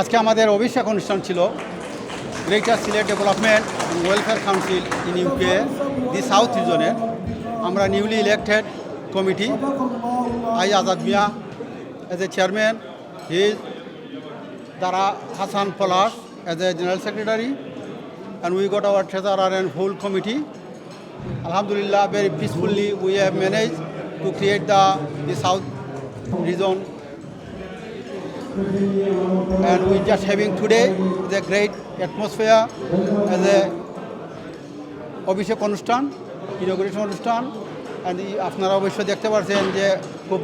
আজকে আমাদের অভিষেক অনুষ্ঠান ছিল। Greater Sylhet development welfare council in UK the south রিজনের আমরা newly elected committee I Azad Miah as a chairman his Dara Hasan Palash as a general secretary and we got our treasurer and whole committee আলহামদুলিল্লাহ very peacefully we have manage to create the the south region And we just having today the great atmosphere, as a অভিষেক অনুষ্ঠান ইনগ্রেশন অনুষ্ঠান আপনারা অবশ্যই দেখতে পাচ্ছেন যে খুব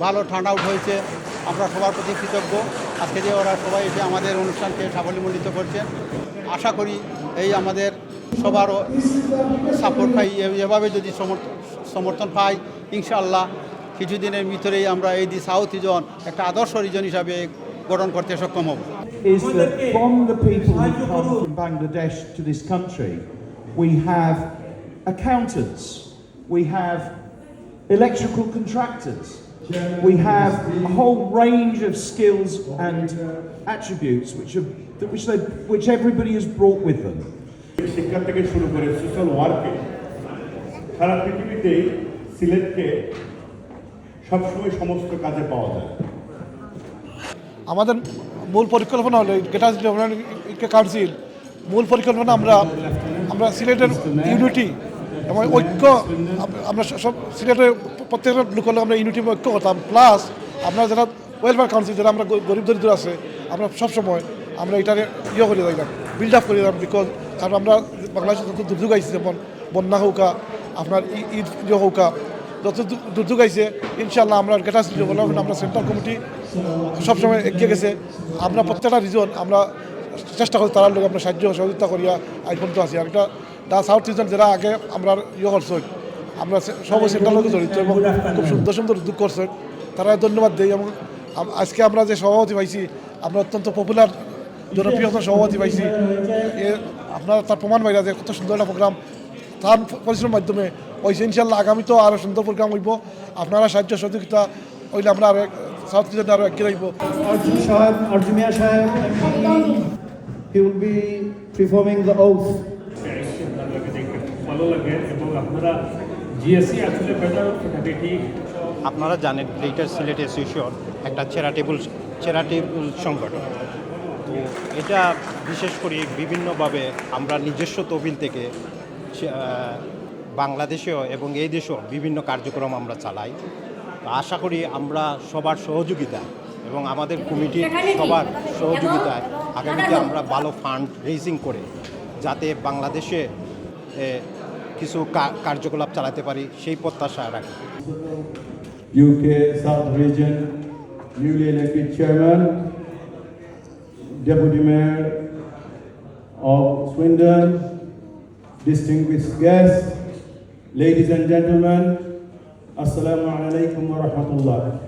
ভালো টার্ন আউট হয়েছে। আমরা সবার প্রতি কৃতজ্ঞ। আজকে যে ওরা সবাই এসে আমাদের অনুষ্ঠানকে সাফল্যমণ্ডিত করছেন, আশা করি এই আমাদের সবারও সাপোর্ট পাই। এভাবে যদি সমর্থ- সমর্থন পাই, ইনশাআল্লাহ কিছুদিনের ভিতরেই আমরা এই দি সাউথ রিজন একটা আদর্শ রিজন হিসাবে গঠন করতে সক্ষম হব is that from the people who come from Bangladesh to this country, we have accountants, we have electrical contractors, we have a whole range of skills and attributes which, are, which, they, which everybody has brought with them. শিক্ষা থেকে শুরু করে social ওয়ার্কে সারা পৃথিবীতেই সিলেটকে সবসময় সমস্ত কাজে পাওয়া যায়। আমাদের মূল পরিকল্পনা হলো ডেভেলপমেন্ট কাউন্সিল মূল পরিকল্পনা আমরা আমরা সিলেটের ইউনিটি এবং ঐক্য, আমরা সব সিলেটের প্রত্যেকটা লোক হলে আমরা ইউনিটি ঐক্য করতাম প্লাস আমরা যারা ওয়েলফেয়ার কাউন্সিল যারা আমরা গরিব দরিদ্র আছে, আমরা সবসময় আমরা এটারে ইয়ে করে দিলাম বিল্ড আপ করে দিলাম বিকজ কারণ আমরা বাংলাদেশে যত দুর্যোগ আইছে, যেমন বন্যা হৌকা আপনার ঈদ ইয়ে হৌকা যত দুর্যোগ আইছে ইনশাল্লাহ আমরা গেটার ডেভেলপমেন্ট আমরা সেন্ট্রাল কমিটি সবসময় এগিয়ে গেছে। আমরা প্রত্যেকটা রিজন আমরা চেষ্টা করি তার লোক আমরা সাহায্য, সহযোগিতা করিয়া আজ পর্যন্ত আছি। আর এটা দা সাউথ রিজন যারা আগে আমরা ইয়ে করছে, আমরা সব সেন্ট্রাল লোকে জড়িত এবং খুব সুন্দর সুন্দর উদ্যোগ করছে। তারা ধন্যবাদ দেই এবং আজকে আমরা যে সভাপতি পাইছি, আমরা অত্যন্ত পপুলার জনপ্রিয় সভাপতি পাইছি। এ, আপনারা তার প্রমাণ পাইরা যে কত সুন্দর একটা প্রোগ্রাম তার পরিশ্রমের মাধ্যমে হয়েছে ইনশাল্লাহ আগামী তো আরও সুন্দর প্রোগ্রাম হইব। আপনারা সাহায্য সহযোগিতা হইলে আমরা আরও সাউথ রিজনে আরও এগিয়ে রইব Arjun Shahab, Arjumia Shahab, he will be performing the oath. আপনাদেরকে দেখতে ভালো লাগে এবং আপনারা জিএসসি আসলে বেটার ফ্যাকাল্টি আপনারা জানেন গ্রেটার সিলেট অ্যাসোসিয়েশন একটা চ্যারিটেবল চ্যারিটেবল সংগঠন। তো এটা বিশেষ করে বিভিন্নভাবে আমরা নিজস্ব তহবিল থেকে বাংলাদেশেও এবং এই দেশেও বিভিন্ন কার্যক্রম আমরা চালাই। তো আশা করি আমরা সবার সহযোগিতা এবং আমাদের কমিটির সবার সহযোগিতায় আগামীতে আমরা ভালো ফান্ড রেজিং করে যাতে বাংলাদেশে কিছু কার্যকলাপ চালাতে পারি সেই প্রত্যাশা রাখি। UK South Region newly elected chairman, deputy mayor of Swindon, distinguished guests, ladies and gentlemen, Assalamu alaikum wa rahmatullah.